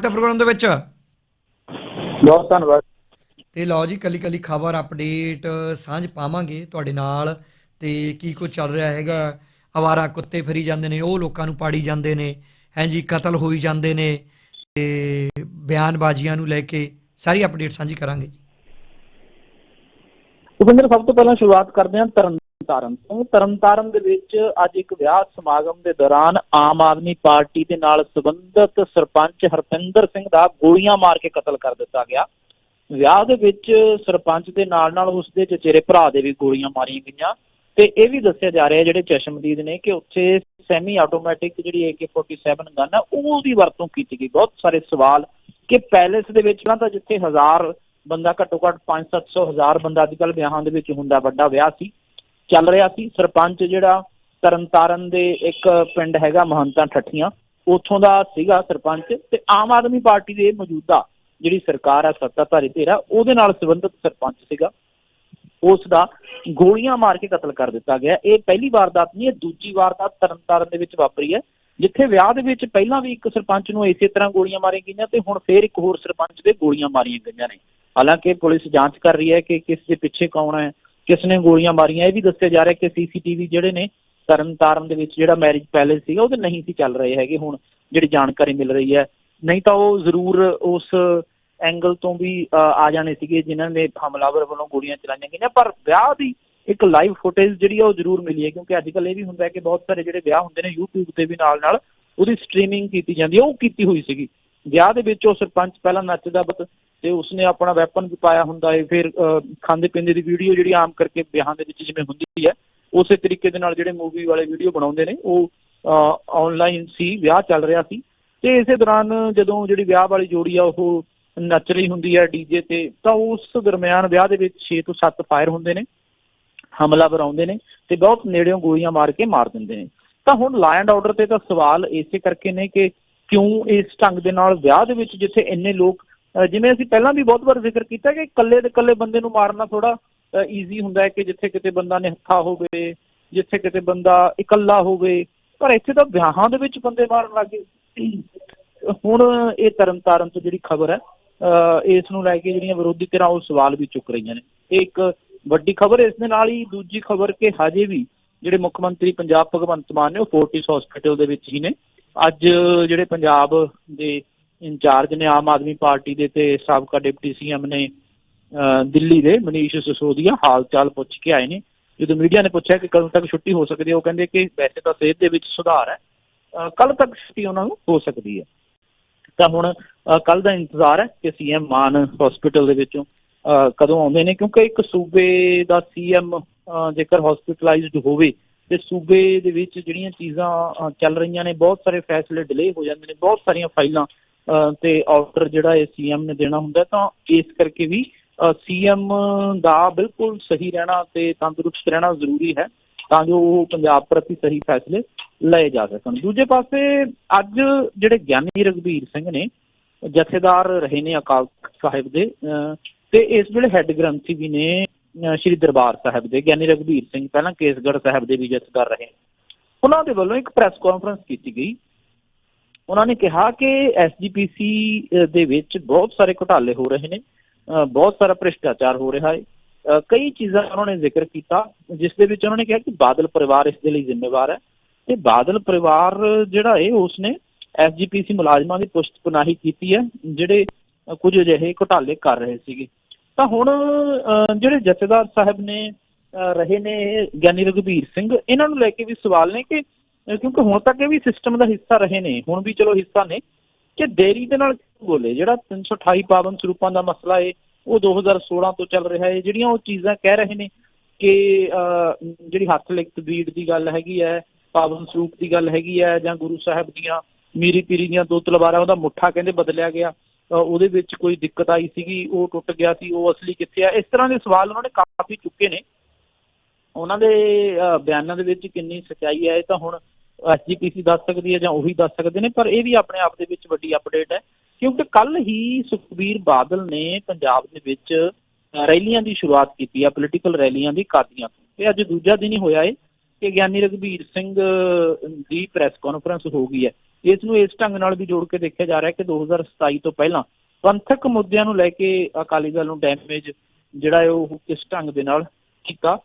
ਤਾਂ ਪ੍ਰੋਗਰਾਮ ਦੇ ਵਿੱਚ? ਬਹੁਤ ਧੰਨਵਾਦ। ਤੇ ਲਓ ਜੀ ਕੱਲੀ ਕੱਲੀ ਖਬਰ ਅਪਡੇਟ ਸਾਂਝ ਪਾਵਾਂਗੇ ਤੁਹਾਡੇ ਨਾਲ। ਤੇ ਕੀ ਕੁਝ ਚੱਲ ਰਿਹਾ ਹੈਗਾ? ਅਵਾਰਾ ਕੁੱਤੇ ਫਿਰੀ ਜਾਂਦੇ ਨੇ ਉਹ ਲੋਕਾਂ ਨੂੰ ਪਾੜੀ ਜਾਂਦੇ ਨੇ। ਹਾਂਜੀ ਕਤਲ ਹੋਈ ਜਾਂਦੇ ਨੇ। ਤੇ ਬਿਆਨਬਾਜ਼ੀਆਂ ਨੂੰ ਲੈ ਕੇ ਸਾਰੀ ਅਪਡੇਟ ਸਾਂਝੀ ਕਰਾਂਗੇ ਜੀ। ਭੁਪਿੰਦਰ ਸਭ ਤੋਂ ਪਹਿਲਾਂ ਸ਼ੁਰੂਆਤ ਕਰਦੇ ਹਾਂ ਤਰਨਤਾਰਨ ਤੋਂ ਤਰਨਤਾਰਨ ਦੇ ਵਿੱਚ ਅੱਜ ਇੱਕ ਵਿਆਹ ਸਮਾਗਮ ਦੇ ਦੌਰਾਨ ਆਮ ਆਦਮੀ ਪਾਰਟੀ ਦੇ ਨਾਲ ਸੰਬੰਧਿਤ ਸਰਪੰਚ ਹਰਪਿੰਦਰ ਸਿੰਘ ਦਾ ਗੋਲੀਆਂ ਮਾਰ ਕੇ ਕਤਲ ਕਰ ਦਿੱਤਾ ਗਿਆ। ਵਿਆਹ ਦੇ ਵਿੱਚ ਸਰਪੰਚ ਦੇ ਨਾਲ ਨਾਲ ਉਸ ਦੇ ਚਚੇਰੇ ਭਰਾ ਦੇ ਵੀ ਗੋਲੀਆਂ ਮਾਰੀਆਂ ਗਈਆਂ। ਤੇ ਇਹ ਵੀ ਦੱਸਿਆ ਜਾ ਰਿਹਾ ਜਿਹੜੇ ਚਸ਼ਮਦੀਦ ਨੇ ਕਿ ਉੱਥੇ ਸੈਮੀ ਆਟੋਮੈਟਿਕ ਜਿਹੜੀ AK47 ਗਨ ਆ ਉਹਦੀ ਵਰਤੋਂ ਕੀਤੀ ਗਈ। ਬਹੁਤ ਸਾਰੇ ਸਵਾਲ ਕਿ ਪੈਲੇਸ ਦੇ ਵਿੱਚ ਨਾ ਤਾਂ ਜਿੱਥੇ ਹਜ਼ਾਰ ਬੰਦਾ ਘੱਟੋ ਘੱਟ 5-700 ਹਜ਼ਾਰ ਬੰਦਾ ਅੱਜ ਕੱਲ੍ਹ ਵਿਆਹਾਂ ਦੇ ਵਿੱਚ ਹੁੰਦਾ, ਵੱਡਾ ਵਿਆਹ ਸੀ। ਚੱਲ ਰਿਹਾ ਸੀ। ਸਰਪੰਚ ਜਿਹੜਾ ਤਰਨਤਾਰਨ ਦੇ ਇੱਕ ਪਿੰਡ ਹੈਗਾ, ਮਹੰਤਾਂ ਠੱਠੀਆਂ, ਉੱਥੋਂ ਦਾ ਸੀਗਾ ਸਰਪੰਚ ਤੇ ਆਮ ਆਦਮੀ ਪਾਰਟੀ ਦੇ ਮੌਜੂਦਾ ਜਿਹੜੀ ਸਰਕਾਰ ਹੈ ਸੱਤਾਧਾਰੀ ਧਿਰ ਉਹਦੇ ਨਾਲ ਸੰਬੰਧਿਤ ਸਰਪੰਚ ਸੀਗਾ। ਉਸ ਦਾ ਗੋਲੀਆਂ ਮਾਰ ਕੇ ਕਤਲ ਕਰ ਦਿੱਤਾ ਗਿਆ। ਇਹ ਪਹਿਲੀ ਵਾਰਦਾਤ ਨਹੀਂ, ਇਹ ਦੂਜੀ ਵਾਰਦਾਤ ਤਰਨਤਾਰਨ ਦੇ ਵਿੱਚ ਵਾਪਰੀ ਹੈ, ਜਿੱਥੇ ਵਿਆਹ ਦੇ ਵਿੱਚ ਪਹਿਲਾਂ ਵੀ ਇੱਕ ਸਰਪੰਚ ਨੂੰ ਇਸੇ ਤਰ੍ਹਾਂ ਗੋਲੀਆਂ ਮਾਰੀਆਂ ਗਈਆਂ ਤੇ ਹੁਣ ਫੇਰ ਇੱਕ ਹੋਰ ਸਰਪੰਚ ਦੇ ਗੋਲੀਆਂ ਮਾਰੀਆਂ ਗਈਆਂ ਨੇ। ਹਾਲਾਂਕਿ ਪੁਲਿਸ ਜਾਂਚ ਕਰ ਰਹੀ ਹੈ ਕਿ ਕਿਸ ਦੇ ਪਿੱਛੇ ਕੌਣ ਹੈ ਕਿਸ ਨੇ ਗੋਲੀਆਂ ਮਾਰੀਆਂ, ਇਹ ਵੀ ਦੱਸਿਆ ਜਾ ਰਿਹਾ ਕਿ ਸੀਸੀਟੀਵੀ ਜਿਹੜੇ ਨੇ ਤਰਨਤਾਰਨ ਦੇ ਵਿੱਚ ਜਿਹੜਾ ਮੈਰਿਜ ਪੈਲੇਸ ਸੀਗਾ, ਉਹਦੇ ਨਹੀਂ ਸੀ ਚੱਲ ਰਹੇ ਹੈਗੇ, ਹੁਣ ਜਿਹੜੀ ਜਾਣਕਾਰੀ ਮਿਲ ਰਹੀ ਹੈ। ਨਹੀਂ ਤਾਂ ਉਹ ਜ਼ਰੂਰ ਉਸ ਐਂਗਲ ਤੋਂ ਵੀ ਆ ਜਾਣੇ ਸੀਗੇ ਜਿਨ੍ਹਾਂ ਨੇ ਹਮਲਾਵਰ ਵੱਲੋਂ ਗੋਲੀਆਂ ਚਲਾਈਆਂ ਗਈਆਂ। ਪਰ ਵਿਆਹ ਦੀ ਇੱਕ ਲਾਈਵ ਫੁਟੇਜ ਜਿਹੜੀ ਆ ਉਹ ਜ਼ਰੂਰ ਮਿਲੀ ਹੈ, ਕਿਉਂਕਿ ਅੱਜ ਕੱਲ੍ਹ ਇਹ ਵੀ ਹੁੰਦਾ ਹੈ ਕਿ ਬਹੁਤ ਸਾਰੇ ਜਿਹੜੇ ਵਿਆਹ ਹੁੰਦੇ ਨੇ YouTube ਤੇ ਵੀ ਨਾਲ ਨਾਲ ਉਹਦੀ ਸਟ੍ਰੀਮਿੰਗ ਕੀਤੀ ਜਾਂਦੀ ਹੈ। ਉਹ ਕੀਤੀ ਹੋਈ ਸੀਗੀ। ਵਿਆਹ ਦੇ ਵਿੱਚ ਉਹ ਸਰਪੰਚ ਪਹਿਲਾਂ ਨੱਚਦਾ, ਬਤ ਤੇ ਉਸਨੇ ਆਪਣਾ ਵੈਪਨ ਵੀ ਪਾਇਆ ਹੁੰਦਾ ਹੈ ਫਿਰ ਅ, ਖਾਂਦੇ ਪੀਂਦੇ ਦੀ ਵੀਡੀਓ ਜਿਹੜੀ ਆਮ ਕਰਕੇ ਵਿਆਹਾਂ ਦੇ ਵਿੱਚ ਜਿਵੇਂ ਹੁੰਦੀ ਹੈ ਉਸੇ ਤਰੀਕੇ ਦੇ ਨਾਲ ਜਿਹੜੇ ਮੂਵੀ ਵਾਲੇ ਵੀਡੀਓ ਬਣਾਉਂਦੇ ਨੇ ਉਹ ਆਨਲਾਈਨ ਸੀ ਵਿਆਹ ਚੱਲ ਰਿਹਾ ਸੀ। ਤੇ ਇਸੇ ਦੌਰਾਨ ਜਦੋਂ ਜਿਹੜੀ ਵਿਆਹ ਵਾਲੀ ਜੋੜੀ ਆ ਉਹ ਨੱਚ ਰਹੀ ਹੁੰਦੀ ਹੈ ਡੀਜੇ ਤੇ ਤਾਂ ਉਸ ਦਰਮਿਆਨ ਵਿਆਹ ਦੇ ਵਿੱਚ 6 ਤੋਂ 7 ਫਾਇਰ ਹੁੰਦੇ ਨੇ ਹਮਲਾਵਰ ਆਉਂਦੇ ਨੇ ਤੇ ਬਹੁਤ ਨੇੜਿਓਂ ਗੋਲੀਆਂ ਮਾਰ ਕੇ ਮਾਰ ਦਿੰਦੇ ਨੇ। ਤਾਂ ਹੁਣ ਲਾ ਐਂਡ ਆਰਡਰ ਤੇ ਤਾਂ ਸਵਾਲ ਇਸੇ ਕਰਕੇ ਨੇ ਕਿ ਕਿਉਂ ਇਸ ਢੰਗ ਦੇ ਨਾਲ ਵਿਆਹ ਦੇ ਵਿੱਚ ਜਿੱਥੇ ਇੰਨੇ ਲੋਕ ਜਿਵੇਂ ਅਸੀਂ ਪਹਿਲਾਂ ਵੀ ਬਹੁਤ ਵਾਰ ਜ਼ਿਕਰ ਕੀਤਾ ਕਿ ਇਕੱਲੇ ਦੇ ਇਕੱਲੇ ਬੰਦੇ ਨੂੰ ਮਾਰਨਾ ਥੋੜਾ ਈਜ਼ੀ ਹੁੰਦਾ ਹੈ ਕਿ ਜਿੱਥੇ ਕਿਤੇ ਬੰਦਾ ਨਿਹੱਥਾ ਹੋਵੇ, ਜਿੱਥੇ ਕਿਤੇ ਬੰਦਾ ਇਕੱਲਾ ਹੋਵੇ। ਪਰ ਇੱਥੇ ਤਾਂ ਵਿਆਹਾਂ ਦੇ ਵਿੱਚ ਬੰਦੇ ਮਾਰਨ ਲੱਗੇ ਹੁਣ ਇਹ ਤਰਨਤਾਰਨ ਤੋਂ ਜਿਹੜੀ ਖਬਰ ਹੈ, ਅਹ ਇਸ ਨੂੰ ਲੈ ਕੇ ਜਿਹੜੀਆਂ ਵਿਰੋਧੀ ਧਿਰਾਂ ਉਹ ਸਵਾਲ ਵੀ ਚੁੱਕ ਰਹੀਆਂ ਨੇ। ਇਹ ਇੱਕ ਵੱਡੀ ਖਬਰ ਇਸ ਦੇ ਨਾਲ ਹੀ ਦੂਜੀ ਖਬਰ ਕਿ ਹਜੇ ਵੀ ਜਿਹੜੇ ਮੁੱਖ ਮੰਤਰੀ ਪੰਜਾਬ ਭਗਵੰਤ ਮਾਨ ਨੇ, ਉਹ ਫੋਰਟਿਸ ਹਸਪੀਟਲ ਦੇ ਵਿੱਚ ਹੀ ਨੇ। ਅੱਜ ਜਿਹੜੇ ਪੰਜਾਬ ਦੇ ਇੰਚਾਰਜ ਨੇ ਆਮ ਆਦਮੀ ਪਾਰਟੀ ਦੇ ਤੇ ਸਾਬਕਾ ਡਿਪਟੀ ਸੀਐਮ ਨੇ ਦਿੱਲੀ ਦੇ ਮਨੀਸ਼ ਸਿਸੋਦੀਆ ਹਾਲ ਪੁੱਛ ਕੇ ਆਏ ਨੇ। ਜਦੋਂ ਮੀਡੀਆ ਨੇ ਪੁੱਛਿਆ ਕਿ ਕਦੋਂ ਤੱਕ ਛੁੱਟੀ ਹੋ ਸਕਦੀ ਹੈ, ਉਹ ਕਹਿੰਦੇ ਕਿ ਵੈਸੇ ਤਾਂ ਸਿਹਤ ਦੇ ਵਿੱਚ ਸੁਧਾਰ ਹੈ ਕੱਲ ਤੱਕ ਛੁੱਟੀ ਉਹਨਾਂ ਨੂੰ ਹੋ ਸਕਦੀ ਹੈ। ਤਾਂ ਹੁਣ ਕੱਲ ਦਾ ਇੰਤਜ਼ਾਰ ਹੈ ਕਿ ਸੀਐਮ ਮਾਨ ਹਸਪੀਟਲ ਦੇ ਵਿੱਚੋਂ ਅਹ ਕਦੋਂ ਆਉਂਦੇ ਨੇ, ਕਿਉਂਕਿ ਇੱਕ ਸੂਬੇ ਦਾ ਸੀਐਮ ਜੇਕਰ ਹਸਪੀਟਲਾਈਜ਼ਡ ਹੋਵੇ, ਤੇ ਸੂਬੇ ਦੇ ਵਿੱਚ ਜਿਹੜੀਆਂ ਚੀਜ਼ਾਂ ਚੱਲ ਰਹੀਆਂ ਨੇ, ਬਹੁਤ ਸਾਰੇ ਫੈਸਲੇ ਡਿਲੇ ਹੋ ਜਾਂਦੇ ਨੇ, ਬਹੁਤ ਸਾਰੀਆਂ ਫਾਈਲਾਂ ਤੇ ਆਰਡਰ ਜਿਹੜਾ ਇਹ ਸੀਐਮ ਨੇ ਦੇਣਾ ਹੁੰਦਾ ਤਾਂ ਇਸ ਕਰਕੇ ਵੀ ਸੀਐਮ ਦਾ ਬਿਲਕੁਲ ਸਹੀ ਰਹਿਣਾ ਤੇ ਤੰਦਰੁਸਤ ਰਹਿਣਾ ਜ਼ਰੂਰੀ ਹੈ ਤਾਂ ਜੋ ਉਹ ਪੰਜਾਬ ਪ੍ਰਤੀ ਸਹੀ ਫੈਸਲੇ ਲਏ ਜਾ ਸਕਣ। ਦੂਜੇ ਪਾਸੇ ਅੱਜ ਜਿਹੜੇ ਗਿਆਨੀ ਰਘਬੀਰ ਸਿੰਘ ਨੇ ਜਥੇਦਾਰ ਰਹੇ ਨੇ ਅਕਾਲ ਤਖ਼ਤ ਸਾਹਿਬ ਦੇ ਅਹ, ਤੇ ਇਸ ਵੇਲੇ ਹੈੱਡ ਗ੍ਰੰਥੀ ਵੀ ਨੇ ਸ਼੍ਰੀ ਦਰਬਾਰ ਸਾਹਿਬ ਦੇ ਗਿਆਨੀ ਰਘਬੀਰ ਸਿੰਘ ਪਹਿਲਾਂ ਕੇਸਗੜ੍ਹ ਸਾਹਿਬ ਦੇ ਵੀ ਜਥੇਦਾਰ ਰਹੇ ਉਹਨਾਂ ਦੇ ਵੱਲੋਂ ਇੱਕ ਪ੍ਰੈਸ ਕਾਨਫਰੰਸ ਕੀਤੀ ਗਈ। ਉਹਨਾਂ ਨੇ ਕਿਹਾ ਕਿ ਐਸਜੀਪੀਸੀ ਦੇ ਵਿੱਚ ਬਹੁਤ ਸਾਰੇ ਘੁਟਾਲੇ ਹੋ ਰਹੇ ਨੇ ਬਹੁਤ ਸਾਰਾ ਭ੍ਰਿਸ਼ਟਾਚਾਰ ਹੋ ਰਿਹਾ ਹੈ। ਕਈ ਚੀਜ਼ਾਂ ਉਹਨਾਂ ਨੇ ਜ਼ਿਕਰ ਕੀਤਾ ਜਿਸ ਦੇ ਵਿੱਚ ਉਹਨਾਂ ਨੇ ਕਿਹਾ ਕਿ ਬਾਦਲ ਪਰਿਵਾਰ ਇਸ ਦੇ ਲਈ ਜ਼ਿੰਮੇਵਾਰ ਹੈ ਤੇ ਬਾਦਲ ਪਰਿਵਾਰ ਜਿਹੜਾ ਹੈ ਉਸਨੇ ਐਸਜੀਪੀਸੀ ਮੁਲਾਜ਼ਮਾਂ ਦੀ ਪੁਸ਼ਤਪਨਾਹੀ ਕੀਤੀ ਹੈ ਜਿਹੜੇ ਅ, ਕੁਝ ਅਜਿਹੇ ਘੁਟਾਲੇ ਕਰ ਰਹੇ ਸੀਗੇ। ਤਾਂ ਹੁਣ ਅ, ਜਿਹੜੇ ਜਥੇਦਾਰ ਸਾਹਿਬ ਨੇ ਅ, ਰਹੇ ਨੇ ਗਿਆਨੀ ਰਘਬੀਰ ਸਿੰਘ ਇਹਨਾਂ ਨੂੰ ਲੈ ਕੇ ਵੀ ਸਵਾਲ ਨੇ ਕਿ ਕਿਉਂਕਿ ਹੁਣ ਤੱਕ ਇਹ ਵੀ ਸਿਸਟਮ ਦਾ ਹਿੱਸਾ ਰਹੇ ਨੇ, ਹੁਣ ਵੀ ਚਲੋ ਹਿੱਸਾ ਨੇ, ਕਿ ਦੇਰੀ ਦੇ ਨਾਲ ਕਿਉਂ ਬੋਲੇ? ਜਿਹੜਾ 328 ਪਾਵਨ ਸਰੂਪਾਂ ਦਾ ਮਸਲਾ ਏ, ਉਹ 2016 ਤੋਂ ਚੱਲ ਰਿਹਾ ਹੈ ਜਿਹੜੀਆਂ ਉਹ ਚੀਜ਼ਾਂ ਕਹਿ ਰਹੇ ਨੇ ਕਿ ਜਿਹੜੀ ਹੱਥ ਲਿਖਤ ਬੀੜ ਦੀ ਗੱਲ ਹੈਗੀ ਹੈ, ਪਾਵਨ ਸਰੂਪ ਦੀ ਗੱਲ ਹੈਗੀ ਹੈ, ਜਾਂ ਗੁਰੂ ਸਾਹਿਬ ਦੀਆਂ ਮੀਰੀ ਪੀਰੀ ਦੀਆਂ ਦੋ ਤਲਵਾਰਾਂ, ਉਹਦਾ ਮੁੱਠਾ ਕਹਿੰਦੇ ਬਦਲਿਆ ਗਿਆ ਉਹਦੇ ਵਿੱਚ ਕੋਈ ਦਿੱਕਤ ਆਈ ਸੀਗੀ, ਉਹ ਟੁੱਟ ਗਿਆ ਸੀ, ਉਹ ਅਸਲੀ ਕਿੱਥੇ ਆ? ਇਸ ਤਰ੍ਹਾਂ ਦੇ ਸਵਾਲ ਉਹਨਾਂ ਨੇ ਕਾਫੀ ਚੁੱਕੇ ਨੇ। ਉਹਨਾਂ ਦੇ ਬਿਆਨਾਂ ਦੇ ਵਿੱਚ ਕਿੰਨੀ ਸਚਾਈ ਹੈ, ਇਹ ਤਾਂ ਹੁਣ ਐਸਜੀਪੀਸੀ ਦੱਸ ਸਕਦੀ ਹੈ ਜਾਂ ਉਹੀ ਦੱਸ ਸਕਦੇ ਨੇ, ਪਰ ਇਹ ਵੀ ਆਪਣੇ ਆਪ ਦੇ ਵਿੱਚ ਵੱਡੀ ਅਪਡੇਟ ਹੈ। ਕਿਉਂਕਿ ਕੱਲ ਹੀ ਸੁਖਬੀਰ ਬਾਦਲ ਨੇ ਪੰਜਾਬ ਦੇ ਵਿੱਚ ਰੈਲੀਆਂ ਦੀ ਸ਼ੁਰੂਆਤ ਕੀਤੀ ਹੈ ਪੋਲੀਟੀਕਲ ਰੈਲੀਆਂ ਦੀ ਕਾਦੀਆਂ ਤੇ। ਅੱਜ ਦੂਜਾ ਦਿਨ ਹੀ ਹੋਇਆ ਹੈ ਕਿ ਗਿਆਨੀ ਰਘਬੀਰ ਸਿੰਘ ਦੀ ਪ੍ਰੈਸ ਕਾਨਫਰੰਸ ਹੋ ਗਈ ਹੈ। ਇਸ ਨੂੰ ਇਸ ਢੰਗ ਨਾਲ ਵੀ ਜੋੜ ਕੇ ਦੇਖਿਆ ਜਾ ਰਿਹਾ ਕਿ 2027 ਤੋਂ ਪਹਿਲਾਂ ਪੰਥਕ ਮੁੱਦਿਆਂ ਨੂੰ ਲੈ ਕੇ ਅਕਾਲੀ ਦਲ ਨੂੰ ਡੈਮੇਜ ਜਿਹੜਾ ਹੈ ਉਹ ਕਿਸ ਢੰਗ ਦੇ ਨਾਲ ਕੀਤਾ।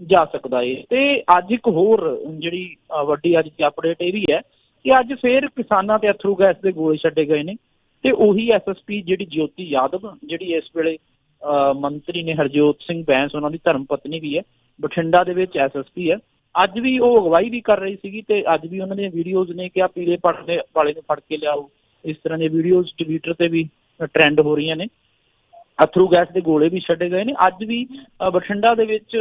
ਜਾ ਸਕਦਾ ਏ। ਤੇ ਅੱਜ ਇੱਕ ਹੋਰ ਜਿਹੜੀ ਵੱਡੀ ਅੱਜ ਦੀ ਅਪਡੇਟ ਇਹ ਵੀ ਹੈ ਕਿ ਅੱਜ ਫੇਰ ਕਿਸਾਨਾਂ ਤੇ ਅਥਰੂ ਗੈਸ ਦੇ ਗੋਲੇ ਛੱਡੇ ਗਏ ਨੇ ਤੇ ਉਹੀ ਐਸਐਸਪੀ ਜਿਹੜੀ ਜੋਤੀ ਯਾਦਵ ਜਿਹੜੀ ਇਸ ਵੇਲੇ ਅ, ਮੰਤਰੀ ਨੇ ਹਰਜੋਤ ਸਿੰਘ ਬੈਂਸ ਉਹਨਾਂ ਦੀ ਧਰਮ ਪਤਨੀ ਵੀ ਹੈ ਬਠਿੰਡਾ ਦੇ ਵਿੱਚ ਐਸਐਸਪੀ ਹੈ। ਅੱਜ ਵੀ ਉਹ ਅਗਵਾਈ ਵੀ ਕਰ ਰਹੀ ਸੀਗੀ ਤੇ ਅੱਜ ਵੀ ਉਹਨਾਂ ਦੀਆਂ ਵੀਡੀਓਜ਼ ਨੇ ਕਿ ਆ ਪੀਲੇ ਪੜਨੇ ਵਾਲੇ ਨੂੰ ਫੜ ਕੇ ਲਿਆਓ। ਇਸ ਤਰ੍ਹਾਂ ਦੀਆਂ ਵੀਡੀਓਜ਼ ਟਵਿੱਟਰ ਤੇ ਵੀ ਟ੍ਰੈਂਡ ਹੋ ਰਹੀਆਂ ਨੇ। ਅਥਰੂ ਗੈਸ ਦੇ ਗੋਲੇ ਵੀ ਛੱਡੇ ਗਏ ਨੇ। ਅੱਜ ਵੀ ਬਠਿੰਡਾ ਦੇ ਵਿੱਚ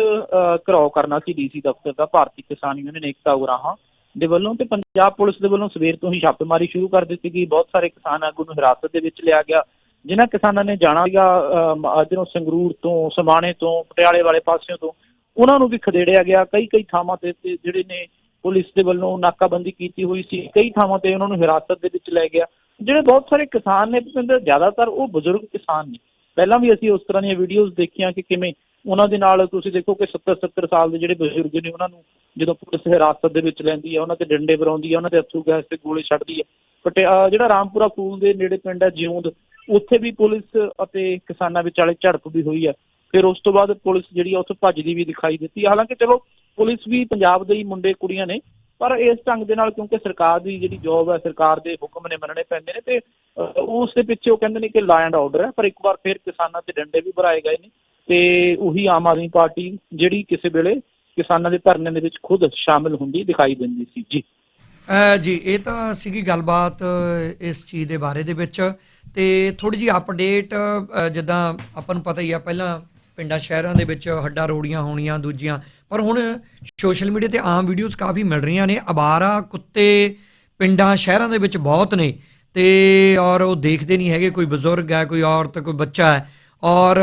ਘਰਾਓ ਕਰਨਾ ਸੀ ਡੀਸੀ ਦਫ਼ਤਰ ਦਾ ਭਾਰਤੀ ਕਿਸਾਨ ਯੂਨੀਅਨ ਏਕਤਾ ਉਗਰਾਹਾਂ ਦੇ ਵੱਲੋਂ ਤੇ ਪੰਜਾਬ ਪੁਲਿਸ ਦੇ ਵੱਲੋਂ ਸਵੇਰ ਤੋਂ ਹੀ ਛਾਪੇਮਾਰੀ ਸ਼ੁਰੂ ਕਰ ਦਿੱਤੀ ਗਈ। ਬਹੁਤ ਸਾਰੇ ਕਿਸਾਨ ਆਗੂ ਨੂੰ ਹਿਰਾਸਤ ਦੇ ਵਿੱਚ ਲਿਆ ਗਿਆ। ਜਿਨ੍ਹਾਂ ਕਿਸਾਨਾਂ ਨੇ ਜਾਣਾ ਸੀਗਾ ਅ, ਸੰਗਰੂਰ ਤੋਂ ਸਮਾਣੇ ਤੋਂ ਪਟਿਆਲੇ ਵਾਲੇ ਪਾਸਿਓਂ ਤੋਂ ਉਹਨਾਂ ਨੂੰ ਵੀ ਖਦੇੜਿਆ ਗਿਆ। ਕਈ ਕਈ ਥਾਵਾਂ ਤੇ ਜਿਹੜੇ ਨੇ ਪੁਲਿਸ ਦੇ ਵੱਲੋਂ ਨਾਕਾਬੰਦੀ ਕੀਤੀ ਹੋਈ ਸੀ ਕਈ ਥਾਵਾਂ ਤੇ ਉਹਨਾਂ ਨੂੰ ਹਿਰਾਸਤ ਦੇ ਵਿੱਚ ਲੈ ਗਿਆ। ਜਿਹੜੇ ਬਹੁਤ ਸਾਰੇ ਕਿਸਾਨ ਨੇ ਭੁਪਿੰਦਰ ਜ਼ਿਆਦਾਤਰ ਉਹ ਬਜ਼ੁਰਗ ਕਿਸਾਨ ਨੇ। ਪਹਿਲਾਂ ਵੀ ਅਸੀਂ ਉਸ ਤਰ੍ਹਾਂ ਦੀਆਂ ਵੀਡੀਓਜ਼ ਦੇਖੀਆਂ ਕਿ ਕਿਵੇਂ ਉਹਨਾਂ ਦੇ ਨਾਲ ਤੁਸੀਂ ਦੇਖੋ ਕਿ 70 70 ਸਾਲ ਦੇ ਜਿਹੜੇ ਬਜ਼ੁਰਗ ਨੇ ਉਹਨਾਂ ਨੂੰ ਜਦੋਂ ਪੁਲਿਸ ਹਿਰਾਸਤ ਦੇ ਵਿੱਚ ਲੈਂਦੀ ਹੈ ਉਹਨਾਂ ਤੇ ਡੰਡੇ ਬਰਾਉਂਦੀ ਹੈ ਉਹਨਾਂ ਤੇ ਅਥਰੂ ਗੈਸ ਤੇ ਗੋਲੇ ਛੱਡਦੀ ਹੈ ਪਟਿਆ ਜਿਹੜਾ ਰਾਮਪੁਰਾ ਫੂਲ ਦੇ ਨੇੜੇ ਪਿੰਡ ਹੈ ਜਿਉਂਦ, ਉੱਥੇ ਵੀ ਪੁਲਿਸ ਅਤੇ ਕਿਸਾਨਾਂ ਵਿਚਾਲੇ ਝੜਪ ਵੀ ਹੋਈ ਹੈ ਫਿਰ ਉਸ ਤੋਂ ਬਾਅਦ ਪੁਲਿਸ ਜਿਹੜੀ ਆ, ਉੱਥੋਂ ਭੱਜਦੀ ਵੀ ਦਿਖਾਈ ਦਿੱਤੀ। ਹਾਲਾਂਕਿ ਚਲੋ, ਪੁਲਿਸ ਵੀ ਪੰਜਾਬ ਦੇ ਹੀ ਮੁੰਡੇ ਕੁੜੀਆਂ ਨੇ। ਪਰ ਇਸ ਢੰਗ ਦੇ ਨਾਲ ਕਿਉਂਕਿ ਸਰਕਾਰ ਦੀ ਜਿਹੜੀ ਜੌਬ ਹੈ, ਸਰਕਾਰ ਦੇ ਹੁਕਮ ਨੇ ਮੰਨਣੇ ਪੈਂਦੇ ਨੇ ਤੇ ਉਸ ਦੇ ਪਿੱਛੇ ਉਹ ਕਹਿੰਦੇ ਨੇ ਕਿ ਲਾ ਐਂਡ ਆਰਡਰ ਹੈ, ਪਰ ਇੱਕ ਵਾਰ ਫਿਰ ਕਿਸਾਨਾਂ ਤੇ ਡੰਡੇ ਵੀ ਭਰਾਏ ਗਏ ਨੇ ਤੇ ਉਹੀ ਆਮ ਆਦਮੀ ਪਾਰਟੀ ਜਿਹੜੀ ਕਿਸੇ ਵੇਲੇ ਕਿਸਾਨਾਂ ਦੇ ਧਰਨੇ ਦੇ ਵਿੱਚ ਖੁਦ ਸ਼ਾਮਿਲ ਹੁੰਦੀ ਦਿਖਾਈ ਦਿੰਦੀ ਸੀ। ਜੀ। ਜੀ, ਇਹ ਤਾਂ ਸੀਗੀ ਗੱਲਬਾਤ ਇਸ ਚੀਜ਼ ਦੇ ਬਾਰੇ ਦੇ ਵਿੱਚ ਤੇ ਥੋੜੀ ਜੀ ਅਪਡੇਟ ਜਿੱਦਾਂ ਆਪਾਂ ਨੂੰ ਪਤਾ ਹੀ ਆ, ਪਹਿਲਾਂ ਪਿੰਡਾਂ ਸ਼ਹਿਰਾਂ ਦੇ ਵਿੱਚ ਹੱਡਾ ਰੋੜੀਆਂ ਹੋਣੀਆਂ ਦੂਜੀਆਂ। ਪਰ ਹੁਣ ਸੋਸ਼ਲ ਮੀਡੀਆ ਤੇ ਆਮ ਵੀਡੀਓਜ਼ ਕਾਫੀ ਮਿਲ ਰਹੀਆਂ ਨੇ। ਅਬਾਰਾ, ਕੁੱਤੇ ਪਿੰਡਾਂ, ਸ਼ਹਿਰਾਂ ਦੇ ਵਿੱਚ ਬਹੁਤ ਨੇ। ਤੇ ਔਰ ਉਹ ਦੇਖਦੇ ਨਹੀਂ ਹੈਗੇ, ਕੋਈ ਬਜ਼ੁਰਗ ਹੈ, ਕੋਈ ਔਰਤ, ਕੋਈ ਬੱਚਾ ਹੈ। ਔਰ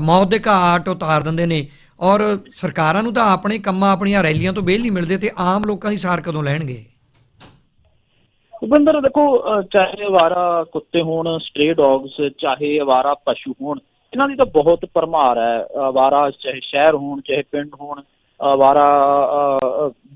ਮੌਤ ਦੇ ਘਾਟ ਉਤਾਰ ਦਿੰਦੇ ਨੇ। ਔਰ ਸਰਕਾਰਾਂ ਨੂੰ ਤਾਂ ਆਪਣੇ ਕੰਮਾਂ, ਆਪਣੀਆਂ ਰੈਲੀਆਂ ਤੋਂ ਬੇਲ ਨਹੀਂ ਮਿਲਦੇ ਤੇ ਆਮ ਲੋਕਾਂ ਦੀ ਸਾਰ ਕਦੋਂ ਲੈਣਗੇ? ਭੁਪਿੰਦਰ ਦੇਖੋ ਚਾਹੇ ਅਵਾਰਾ ਕੁੱਤੇ ਹੋਣ ਸਟ੍ਰੇ ਡੌਗਸ ਚਾਹੇ ਅਵਾਰਾ ਪਸ਼ੂ ਹੋਣ ਇਹਨਾਂ ਦੀ ਤਾਂ ਬਹੁਤ ਭਰਮਾਰ ਹੈ ਅਵਾਰਾ ਚਾਹੇ ਸ਼ਹਿਰ ਹੋਣ, ਚਾਹੇ ਪਿੰਡ ਹੋਣ ਅਵਾਰਾ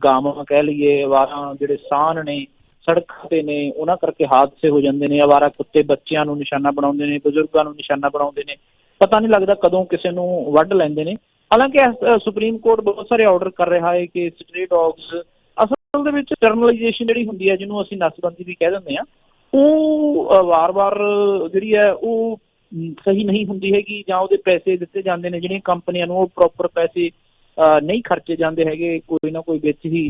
ਗਾਵਾਂ ਕਹਿ ਲਈਏ ਅਵਾਰਾ ਜਿਹੜੇ ਸਾਨ ਨੇ, ਸੜਕਾਂ ਤੇ ਨੇ, ਉਹਨਾਂ ਕਰਕੇ ਹਾਦਸੇ ਹੋ ਜਾਂਦੇ ਨੇ ਅਵਾਰਾ ਕੁੱਤੇ ਬੱਚਿਆਂ ਨੂੰ ਨਿਸ਼ਾਨਾ ਬਣਾਉਂਦੇ ਨੇ, ਬਜ਼ੁਰਗਾਂ ਨੂੰ ਨਿਸ਼ਾਨਾ ਬਣਾਉਂਦੇ ਨੇ, ਪਤਾ ਨਹੀਂ ਲੱਗਦਾ ਕਦੋਂ ਕਿਸੇ ਨੂੰ ਵੱਢ ਲੈਂਦੇ ਨੇ। ਹਾਲਾਂਕਿ ਸੁਪਰੀਮ ਕੋਰਟ ਬਹੁਤ ਸਾਰੇ ਆਰਡਰ ਕਰ ਰਿਹਾ ਹੈ ਕਿ ਸਟ੍ਰੀਟ ਡੌਗਸ ਅਸਲ ਦੇ ਵਿੱਚ ਜਰਨਲਾਈਜੇਸ਼ਨ ਜਿਹੜੀ ਹੁੰਦੀ ਹੈ, ਜਿਹਨੂੰ ਅਸੀਂ ਨਸਬੰਦੀ ਵੀ ਕਹਿ ਦਿੰਦੇ ਆ ਉਹ ਵਾਰ-ਵਾਰ ਜਿਹੜੀ ਹੈ, ਉਹ ਸਹੀ ਨਹੀਂ ਹੁੰਦੀ ਹੈਗੀ ਜਾਂ ਉਹਦੇ ਪੈਸੇ ਦਿੱਤੇ ਜਾਂਦੇ ਨੇ ਜਿਹੜੀਆਂ ਕੰਪਨੀਆਂ ਨੂੰ ਉਹ ਪ੍ਰੋਪਰ ਪੈਸੇ ਨਹੀਂ ਖਰਚੇ ਜਾਂਦੇ ਹੈਗੇ ਕੋਈ ਨਾ ਕੋਈ ਵਿੱਚ ਹੀ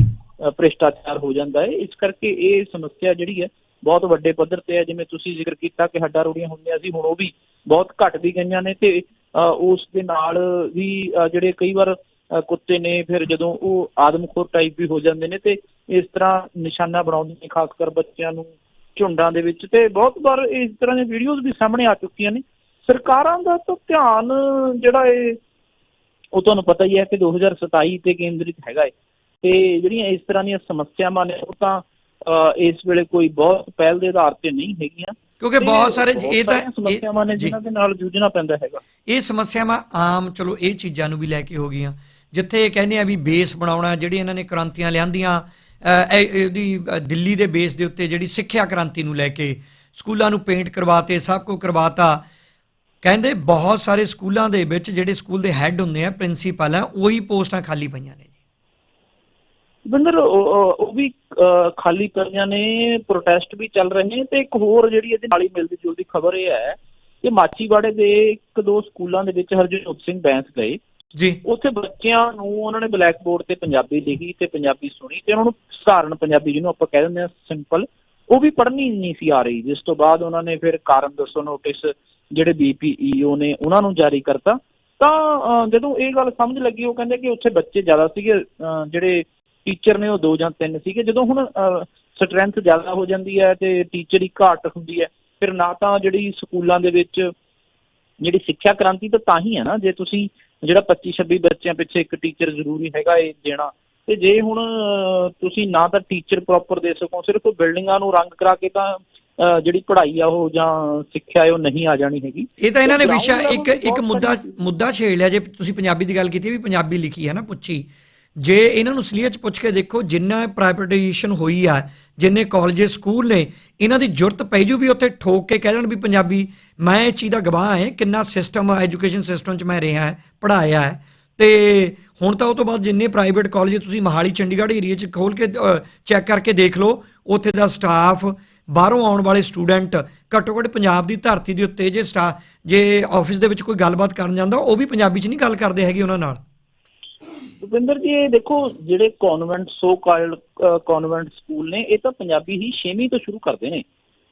ਭ੍ਰਿਸ਼ਟਾਚਾਰ ਹੋ ਜਾਂਦਾ ਹੈ। ਇਸ ਕਰਕੇ ਇਹ ਸਮੱਸਿਆ ਜਿਹੜੀ ਹੈ ਬਹੁਤ ਵੱਡੇ ਪੱਧਰ ਤੇ ਹੈ। ਜਿਵੇਂ ਤੁਸੀਂ ਜ਼ਿਕਰ ਕੀਤਾ ਕਿ ਹੱਡਾ ਰੋੜੀਆਂ ਹੁੰਦੀਆਂ ਸੀ ਹੁਣ ਉਹ ਵੀ ਬਹੁਤ ਘਟਦੀ ਗਈਆਂ ਨੇ ਤੇ ਅਹ, ਉਸ ਦੇ ਨਾਲ ਵੀ ਜਿਹੜੇ ਕਈ ਵਾਰ ਕੁੱਤੇ ਨੇ ਫਿਰ ਜਦੋਂ ਉਹ ਆਦਮਖੋਰ ਟਾਈਪ ਵੀ ਹੋ ਜਾਂਦੇ ਨੇ ਤੇ ਇਸ ਤਰ੍ਹਾਂ ਨਿਸ਼ਾਨਾ ਬਣਾਉਂਦੇ ਨੇ ਖਾਸ ਕਰ ਬੱਚਿਆਂ ਨੂੰ ਝੁੰਡਾਂ ਦੇ ਵਿੱਚ ਤੇ ਬਹੁਤ ਵਾਰ ਇਸ ਤਰ੍ਹਾਂ ਦੀਆਂ ਵੀਡੀਓਜ਼ ਵੀ ਸਾਹਮਣੇ ਆ ਚੁੱਕੀਆਂ ਨੇ। ਸਰਕਾਰਾਂ ਦਾ ਤਾਂ ਧਿਆਨ ਜਿਹੜਾ ਇਹ ਉਹ ਤੁਹਾਨੂੰ ਪਤਾ ਹੀ ਹੈ ਕਿ 2027 ਤੇ ਕੇਂਦਰਿਤ ਹੈਗਾ ਹੈ ਤੇ ਜਿਹੜੀਆਂ ਇਸ ਤਰ੍ਹਾਂ ਦੀਆਂ ਸਮੱਸਿਆਵਾਂ ਨੇ ਉਹ ਤਾਂ ਇਸ ਵੇਲੇ ਕੋਈ ਬਹੁਤ ਪਹਿਲ ਦੇ ਆਧਾਰ ਤੇ ਨਹੀਂ ਹੈਗੀਆਂ। ਕਿਉਂਕਿ ਬਹੁਤ ਸਾਰੇ ਇਹ ਤਾਂ ਸਮੱਸਿਆਵਾਂ ਨੇ। ਜਿਨ੍ਹਾਂ ਦੇ ਨਾਲ ਜੂਝਣਾ ਪੈਂਦਾ ਹੈਗਾ। ਇਹ ਸਮੱਸਿਆਵਾਂ ਆਮ ਚਲੋ ਇਹ ਚੀਜ਼ਾਂ ਨੂੰ ਵੀ ਲੈ ਕੇ ਹੋ ਗਈਆਂ। ਜਿੱਥੇ ਇਹ ਕਹਿੰਦੇ ਆ ਵੀ ਬੇਸ ਬਣਾਉਣਾ ਜਿਹੜੀ ਇਹਨਾਂ ਨੇ ਕ੍ਰਾਂਤੀਆਂ ਲਿਆਂਦੀਆਂ ਇਹਦੀ ਦਿੱਲੀ ਦੇ ਬੇਸ ਦੇ ਉੱਤੇ ਜਿਹੜੀ ਸਿੱਖਿਆ ਕ੍ਰਾਂਤੀ ਨੂੰ ਲੈ ਕੇ ਸਕੂਲਾਂ ਨੂੰ ਪੇਂਟ ਕਰਵਾਤੇ, ਸਭ ਕੁਝ ਕਰਵਾਤਾ। ਕਹਿੰਦੇ ਬਹੁਤ ਸਾਰੇ ਸਕੂਲਾਂ ਦੇ ਵਿੱਚ ਜਿਹੜੇ ਸਕੂਲ ਦੇ ਹੈੱਡ ਹੁੰਦੇ ਆ ਪ੍ਰਿੰਸੀਪਲ ਆ, ਉਹੀ ਪੋਸਟਾਂ ਖਾਲੀ ਪਈਆਂ ਨੇ ਜੀ। ਬਿੰਦਰ, ਉਹ ਵੀ ਖਾਲੀ ਪਈਆਂ ਨੇ ਪ੍ਰੋਟੈਸਟ ਵੀ ਚੱਲ ਰਹੇ ਨੇ ਤੇ ਇੱਕ ਹੋਰ ਜਿਹੜੀ ਇਹਦੇ ਨਾਲ ਹੀ ਮਿਲਦੀ ਜੁਲਦੀ ਖਬਰ ਇਹ ਹੈ ਕਿ ਮਾਚੀਵਾੜੇ ਦੇ ਇੱਕ ਦੋ ਸਕੂਲਾਂ ਦੇ ਵਿੱਚ ਹਰਜੋਤ ਸਿੰਘ ਬੈਂਸ ਗਏ। ਜੀ। ਉੱਥੇ ਬੱਚਿਆਂ ਨੂੰ ਉਹਨਾਂ ਨੇ ਬਲੈਕ ਬੋਰਡ ਤੇ ਪੰਜਾਬੀ ਲਿਖੀ ਤੇ ਪੰਜਾਬੀ ਸੁਣੀ ਤੇ ਉਹਨਾਂ ਨੂੰ ਸਧਾਰਨ ਪੰਜਾਬੀ ਜਿਹਨੂੰ ਆਪਾਂ ਕਹਿ ਦਿੰਦੇ ਆ ਸਿੰਪਲ ਉਹ ਵੀ ਪੜ੍ਹਨੀ ਨਹੀਂ ਸੀ ਆ ਰਹੀ। ਜਿਸ ਤੋਂ ਬਾਅਦ ਉਹਨਾਂ ਨੇ ਫਿਰ ਕਾਰਨ ਦੱਸੋ ਨੋਟਿਸ ਜਿਹੜੇ ਬੀਪੀਈਓ ਨੇ ਉਹਨਾਂ ਨੂੰ ਜਾਰੀ ਕਰਤਾ। ਤਾਂ ਜਦੋਂ ਇਹ ਗੱਲ ਸਮਝ ਲੱਗੀ, ਉਹ ਕਹਿੰਦੇ ਕਿ ਉੱਥੇ ਬੱਚੇ ਜ਼ਿਆਦਾ ਸੀਗੇ ਜਿਹੜੇ ਟੀਚਰ ਨੇ ਉਹ ਦੋ ਜਾਂ ਤਿੰਨ ਸੀਗੇ। ਜਦੋਂ ਹੁਣ ਸਟਰੈਂਥ ਜ਼ਿਆਦਾ ਹੋ ਜਾਂਦੀ ਹੈ ਤੇ ਟੀਚਰ ਦੀ ਘਾਟ ਹੁੰਦੀ ਹੈ, ਫਿਰ ਨਾ ਤਾਂ ਜਿਹੜੀ ਸਕੂਲਾਂ ਦੇ ਵਿੱਚ ਜਿਹੜੀ ਸਿੱਖਿਆ ਕ੍ਰਾਂਤੀ ਤਾਂ ਤਾਂ ਹੀ ਹੈ ਨਾ। ਜੇ ਤੁਸੀਂ ਜਿਹੜਾ 25 26 ਬੱਚਿਆਂ ਪਿੱਛੇ ਇੱਕ ਟੀਚਰ ਜ਼ਰੂਰੀ ਹੈਗਾ ਇਹ ਦੇਣਾ। ਤੇ ਜੇ ਹੁਣ ਤੁਸੀਂ ਨਾ ਤਾਂ ਟੀਚਰ ਪ੍ਰੋਪਰ ਦੇ ਸਕੋ ਸਿਰਫ ਬਿਲਡਿੰਗਾਂ ਨੂੰ ਰੰਗ ਕਰਾ ਕੇ ਤਾਂ ਜਿਹੜੀ ਪੜ੍ਹਾਈ ਆ ਉਹ ਜਾਂ ਸਿੱਖਿਆ ਉਹ ਨਹੀਂ ਆ ਜਾਣੀ ਹੈਗੀ। ਇਹ ਤਾਂ ਇਹਨਾਂ ਨੇ ਵਿਸ਼ਾ ਇੱਕ ਇੱਕ ਮੁੱਦਾ ਮੁੱਦਾ ਛੇੜ ਲਿਆ। ਜੇ ਤੁਸੀਂ ਪੰਜਾਬੀ ਦੀ ਗੱਲ ਕੀਤੀ ਵੀ ਪੰਜਾਬੀ ਲਿਖੀ ਹੈ ਨਾ ਪੁੱਛੀ ਜੇ ਇਹਨਾਂ ਨੂੰ ਅਸਲੀਅਤ 'ਚ ਪੁੱਛ ਕੇ ਦੇਖੋ, ਜਿੰਨਾ ਪ੍ਰਾਈਵੇਟਾਈਜੇਸ਼ਨ ਹੋਈ ਆ, ਜਿੰਨੇ ਕਾਲਜ ਸਕੂਲ ਨੇ, ਇਹਨਾਂ ਦੀ ਜ਼ਰੂਰਤ ਪੈ ਜੂ ਵੀ ਉੱਥੇ ਠੋਕ ਕੇ ਕਹਿ ਦੇਣ ਵੀ ਪੰਜਾਬੀ, ਮੈਂ ਇਹ ਚੀਜ਼ ਦਾ ਗਵਾਹ ਹਾਂ, ਕਿੰਨਾ ਸਿਸਟਮ ਐਜੂਕੇਸ਼ਨ ਸਿਸਟਮ 'ਚ ਮੈਂ ਰਿਹਾ ਹੈ ਪੜ੍ਹਾਇਆ ਹੈ। ਤੇ ਹੁਣ ਤਾਂ ਉਹ ਤੋਂ ਬਾਅਦ ਜਿੰਨੇ ਪ੍ਰਾਈਵੇਟ ਕਾਲਜ ਤੁਸੀਂ ਮਹਾਲੀ, ਚੰਡੀਗੜ੍ਹ ਏਰੀਆ 'ਚ ਖੋਲ ਕੇ ਚੈੱਕ ਕਰਕੇ ਦੇਖ ਲਓ, ਉੱਥੇ ਦਾ ਸਟਾਫ ਬਾਹਰੋਂ ਆਉਣ ਵਾਲੇ ਸਟੂਡੈਂਟ ਘੱਟੋ ਘੱਟ ਪੰਜਾਬ ਦੀ ਧਰਤੀ ਦੇ ਉੱਤੇ ਜੇ ਸਟਾ, ਜੇ ਆਫਿਸ ਦੇ ਵਿੱਚ ਕੋਈ ਗੱਲਬਾਤ ਕਰਨ ਜਾਂਦਾ, ਉਹ ਵੀ ਪੰਜਾਬੀ 'ਚ ਨਹੀਂ ਗੱਲ ਕਰਦੇ ਹੈਗੇ ਉਹਨਾਂ ਨਾਲ। ਭੁਪਿੰਦਰ ਜੀ ਇਹ ਦੇਖੋ ਜਿਹੜੇ convent so called convent school ਨੇ ਇਹ ਤਾਂ ਪੰਜਾਬੀ ਹੀ 6ਵੀਂ ਤੋਂ ਸ਼ੁਰੂ ਕਰਦੇ ਨੇ।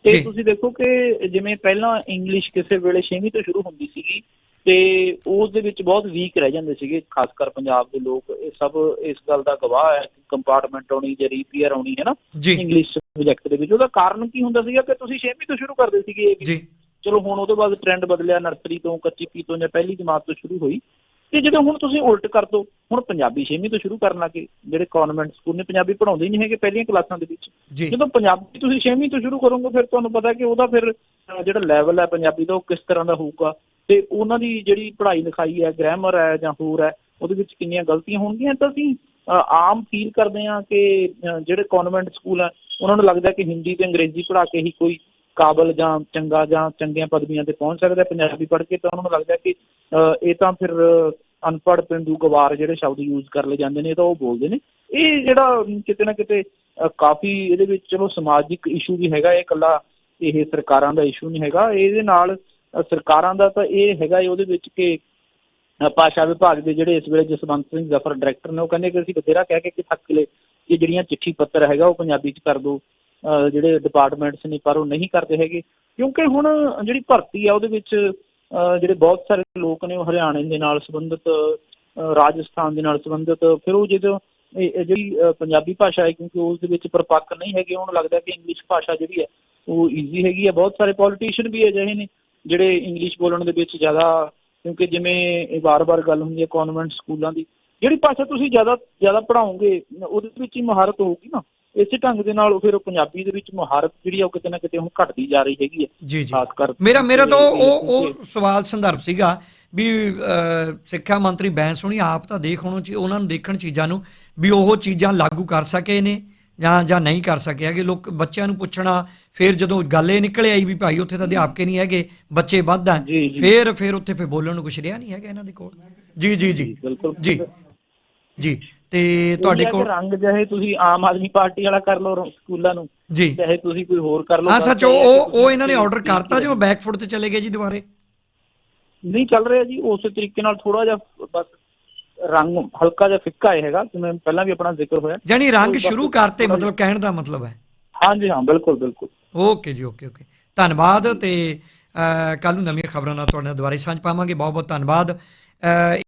ਤੇ। ਤੁਸੀਂ ਦੇਖੋ ਕਿ ਜਿਵੇਂ ਪਹਿਲਾਂ ਇੰਗਲਿਸ਼ ਕਿਸੇ ਵੇਲੇ 6ਵੀਂ ਤੋਂ ਸ਼ੁਰੂ ਹੁੰਦੀ ਸੀਗੀ ਤੇ ਉਸ ਦੇ ਵਿੱਚ ਬਹੁਤ ਵੀਕ ਰਹਿ ਜਾਂਦੇ ਸੀਗੇ ਖਾਸ ਕਰ ਪੰਜਾਬ ਦੇ ਲੋਕ। ਇਹ ਸਭ ਇਸ ਗੱਲ ਦਾ ਗਵਾਹ ਹੈ ਕਿ ਕੰਪਾਰਟਮੈਂਟ ਆਉਣੀ ਜਾਂ ਰੀਪੀਅਰ ਆਉਣੀ ਹੈ ਨਾ? ਇੰਗਲਿਸ਼ ਸਬਜੈਕਟ ਦੇ ਵਿੱਚ। ਉਹਦਾ ਕਾਰਨ ਕੀ ਹੁੰਦਾ ਸੀਗਾ ਕਿ ਤੁਸੀਂ 6ਵੀਂ ਤੋਂ ਸ਼ੁਰੂ ਕਰਦੇ ਸੀਗੇ। ਜੀ। ਚਲੋ ਹੁਣ ਉਹਦੇ ਬਾਅਦ ਟ੍ਰੈਂਡ ਬਦਲਿਆ ਨਰਸਰੀ ਤੋਂ ਕੱਚੀ ਪੀ ਤੋਂ ਜਾਂ ਪਹਿਲੀ ਜਮਾਤ ਤੋਂ ਸ਼ੁਰੂ ਹੋਈ। ਤੇ ਜਦੋਂ ਹੁਣ ਤੁਸੀਂ ਉਲਟ ਕਰ ਦੋ ਹੁਣ ਪੰਜਾਬੀ 6ਵੀਂ ਤੋਂ ਸ਼ੁਰੂ ਕਰਨ ਲੱਗੇ ਜਿਹੜੇ ਕਨਵੈਂਟ ਸਕੂਲ ਨੇ ਪੰਜਾਬੀ ਪੜਾਉਂਦੇ ਹੀ ਨਹੀਂ ਹੈਗੇ ਪਹਿਲੀਆਂ ਕਲਾਸਾਂ ਦੇ ਵਿੱਚ। ਜਦੋਂ ਪੰਜਾਬੀ ਤੁਸੀਂ 6ਵੀਂ ਤੋਂ ਸ਼ੁਰੂ ਕਰੋਗੇ ਫਿਰ ਤੁਹਾਨੂੰ ਪਤਾ ਕਿ ਉਹਦਾ ਫਿਰ ਜਿਹੜਾ ਲੈਵਲ ਹੈ ਪੰਜਾਬੀ ਦਾ ਉਹ ਕਿਸ ਤਰ੍ਹਾਂ ਦਾ ਹੋਊਗਾ। ਤੇ ਉਹਨਾਂ ਦੀ ਜਿਹੜੀ ਪੜ੍ਹਾਈ ਲਿਖਾਈ ਹੈ ਗ੍ਰਾਮਰ ਹੈ ਜਾਂ ਹੋਰ ਹੈ ਉਹਦੇ ਵਿੱਚ ਕਿੰਨੀਆਂ ਗਲਤੀਆਂ ਹੋਣਗੀਆਂ? ਤਾਂ ਅਸੀਂ ਆਮ ਫੀਲ ਕਰਦੇ ਹਾਂ ਕਿ ਜਿਹੜੇ ਕਨਵੈਂਟ ਸਕੂਲ ਹੈ ਉਹਨਾਂ ਨੂੰ ਲੱਗਦਾ ਕਿ ਹਿੰਦੀ ਤੇ ਅੰਗਰੇਜ਼ੀ ਪੜ੍ਹਾ ਕੇ ਹੀ ਕੋਈ ਕਾਬਲ ਜਾਂ ਚੰਗਾ ਜਾਂ ਚੰਗੀਆਂ ਪਦਵੀਆਂ ਤੇ ਪਹੁੰਚ ਸਕਦਾ। ਪੰਜਾਬੀ ਪੜ੍ਹ ਕੇ ਤਾਂ ਉਹਨਾਂ ਨੂੰ ਲੱਗਦਾ ਕਿ ਇਹ ਤਾਂ ਫਿਰ ਅਨਪੜ੍ਹ ਪਿੰਡੂ ਗਵਾਰ ਜਿਹੜੇ ਸ਼ਬਦ ਯੂਜ਼ ਕਰ ਲਏ ਜਾਂਦੇ ਨੇ ਤਾਂ ਉਹ ਬੋਲਦੇ ਨੇ। ਇਹ ਜਿਹੜਾ ਕਿਤੇ ਨਾ ਕਿਤੇ ਕਾਫੀ ਇਹਦੇ ਵਿੱਚ ਚਲੋ ਸਮਾਜਿਕ ਇਸ਼ੂ ਵੀ ਹੈਗਾ, ਇਹ ਇਕੱਲਾ ਇਹ ਸਰਕਾਰਾਂ ਦਾ ਇਸ਼ੂ ਨਹੀਂ ਹੈਗਾ। ਇਹਦੇ ਨਾਲ ਸਰਕਾਰਾਂ ਦਾ ਤਾਂ ਇਹ ਹੈਗਾ ਉਹਦੇ ਵਿੱਚ ਕਿ ਭਾਸ਼ਾ ਵਿਭਾਗ ਦੇ ਜਿਹੜੇ ਇਸ ਵੇਲੇ ਜਸਵੰਤ ਸਿੰਘ ਜ਼ਫਰ ਡਾਇਰੈਕਟਰ ਨੇ, ਉਹ ਕਹਿੰਦੇ ਕਿ ਅਸੀਂ ਬਥੇਰਾ ਕਹਿ ਕੇ ਕਿ ਥੱਕ ਲਏ ਕਿ ਜਿਹੜੀਆਂ ਚਿੱਠੀ ਪੱਤਰ ਹੈਗਾ ਉਹ ਪੰਜਾਬੀ ਚ ਕਰ ਦਿਓ ਜਿਹੜੇ ਡਿਪਾਰਟਮੈਂਟਸ ਨੇ ਪਰ ਉਹ ਨਹੀਂ ਕਰਦੇ ਹੈਗੇ। ਕਿਉਂਕਿ ਹੁਣ ਜਿਹੜੀ ਭਰਤੀ ਆ ਉਹਦੇ ਵਿੱਚ ਜਿਹੜੇ ਬਹੁਤ ਸਾਰੇ ਲੋਕ ਨੇ ਉਹ ਹਰਿਆਣੇ ਦੇ ਨਾਲ ਸੰਬੰਧਿਤ ਰਾਜਸਥਾਨ ਦੇ ਨਾਲ ਸੰਬੰਧਿਤ, ਫਿਰ ਉਹ ਜਦੋਂ ਇਹ ਇਹ ਜਿਹੜੀ ਪੰਜਾਬੀ ਭਾਸ਼ਾ ਹੈ ਕਿਉਂਕਿ ਉਸ ਦੇ ਵਿੱਚ ਪਰਪੱਕ ਨਹੀਂ ਹੈਗੇ, ਉਹਨੂੰ ਲੱਗਦਾ ਕਿ ਇੰਗਲਿਸ਼ ਭਾਸ਼ਾ ਜਿਹੜੀ ਹੈ ਉਹ ਈਜ਼ੀ ਹੈਗੀ ਹੈ। ਬਹੁਤ ਸਾਰੇ ਪੋਲੀਟੀਸ਼ੀਅਨ ਵੀ ਅਜਿਹੇ ਨੇ ਜਿਹੜੇ ਇੰਗਲਿਸ਼ ਬੋਲਣ ਦੇ ਵਿੱਚ ਜ਼ਿਆਦਾ, ਕਿਉਂਕਿ ਜਿਵੇਂ ਇਹ ਵਾਰ-ਵਾਰ ਗੱਲ ਹੁੰਦੀ ਹੈ ਕਨਵੈਂਟ ਸਕੂਲਾਂ ਦੀ, ਜਿਹੜੀ ਭਾਸ਼ਾ ਤੁਸੀਂ ਜ਼ਿਆਦਾ ਜ਼ਿਆਦਾ ਪੜਾਓਗੇ ਉਹਦੇ ਵਿੱਚ ਹੀ ਮਹਾਰਤ ਹੋਊਗੀ ਨਾ। ਇਸੇ ਢੰਗ ਦੇ ਨਾਲ ਫਿਰ ਪੰਜਾਬੀ ਦੇ ਵਿੱਚ ਮਹਾਰਤ ਜਿਹੜੀ ਆ ਉਹ ਕਿਤੇ ਨਾ ਕਿਤੇ ਹੁਣ ਘਟਦੀ ਜਾ ਰਹੀ ਹੈਗੀ ਹੈ। ਜੀ ਜੀ। ਖਾਸ ਕਰ ਮੇਰਾ ਮੇਰਾ ਤਾਂ ਉਹ ਉਹ- ਸਵਾਲ ਸੰਦਰਭ ਸੀਗਾ ਵੀ ਸਿੱਖਿਆ ਮੰਤਰੀ ਬੈਂਸ ਹੋਣੀ ਆਪ ਤਾਂ ਦੇਖ ਹੁਣ ਚੀ- ਉਹਨਾਂ ਨੂੰ ਦੇਖਣ ਚੀਜ਼ਾਂ ਨੂੰ ਵੀ ਉਹ ਚੀਜ਼ਾਂ ਲਾਗੂ ਕਰ ਸਕੇ ਨੇ ਜਾਂ ਜਾਂ ਨਹੀਂ ਕਰ ਸਕੇ ਹੈਗੇ। ਲੋਕ ਬੱਚਿਆਂ ਨੂੰ ਪੁੱਛਣਾ ਫਿਰ ਜਦੋਂ ਗੱਲ ਇਹ ਨਿਕਲ ਆਈ ਵੀ ਭਾਈ ਉੱਥੇ ਤਾਂ ਅਧਿਆਪਕ ਨਹੀਂ ਹੈਗੇ ਬੱਚੇ ਵੱਧ ਆ। ਫਿਰ ਫਿਰ ਉੱਥੇ ਫਿਰ ਬੋਲਣ ਨੂੰ ਕੁਛ ਰਿਹਾ ਨਹੀਂ ਹੈਗਾ ਇਹਨਾਂ ਦੇ ਕੋਲ। ਜੀ ਜੀ। ਜੀ ਬਿਲਕੁਲ। ਜੀ। ਜੀ। ਤੇ ਤੁਹਾਡੇ ਕੋਲ ਰੰਗ ਜਿਹੇ ਤੁਸੀਂ ਆਮ ਆਦਮੀ ਪਾਰਟੀ ਵਾਲਾ ਕਰ ਲਓ ਸਕੂਲਾਂ ਨੂੰ। ਜੀ। ਚਾਹੇ ਤੁਸੀਂ ਕੋਈ ਹੋਰ ਕਰ ਲਓ ਹਾਂ ਸੱਚ ਉਹ ਉਹ ਇਹਨਾਂ ਨੇ ਆਰਡਰ ਕਰਤਾ ਜੋ ਬੈਕਫੁੱਟ ਤੇ ਚਲੇ ਗਏ ਜੀ ਦੁਬਾਰੇ। ਨਹੀਂ ਚੱਲ ਰਿਹਾ ਜੀ ਉਸੇ ਤਰੀਕੇ ਨਾਲ ਥੋੜਾ ਜਿਹਾ ਬਸ ਰੰਗ ਹਲਕਾ ਜਿਹਾ ਫਿੱਕਾ ਹੈਗਾ ਜਿਵੇਂ ਪਹਿਲਾਂ ਵੀ ਆਪਣਾ ਜ਼ਿਕਰ ਹੋਇਆ। ਜਾਨੀ ਰੰਗ ਸ਼ੁਰੂ ਕਰਤੇ ਮਤਲਬ ਕਹਿਣ ਦਾ ਮਤਲਬ ਹੈ। ਹਾਂਜੀ ਹਾਂ ਬਿਲਕੁਲ ਬਿਲਕੁਲ। ਓਕੇ ਜੀ ਓਕੇ ਓਕੇ। ਧੰਨਵਾਦ ਤੇ ਕੱਲ ਨੂੰ ਨਵੀਆਂ ਖਬਰਾਂ ਨਾਲ ਤੁਹਾਡੇ ਨਾਲ ਦੁਬਾਰਾ ਸਾਂਝ ਪਾਵਾਂਗੇ। ਬਹੁਤ ਬਹੁਤ ਧੰਨਵਾਦ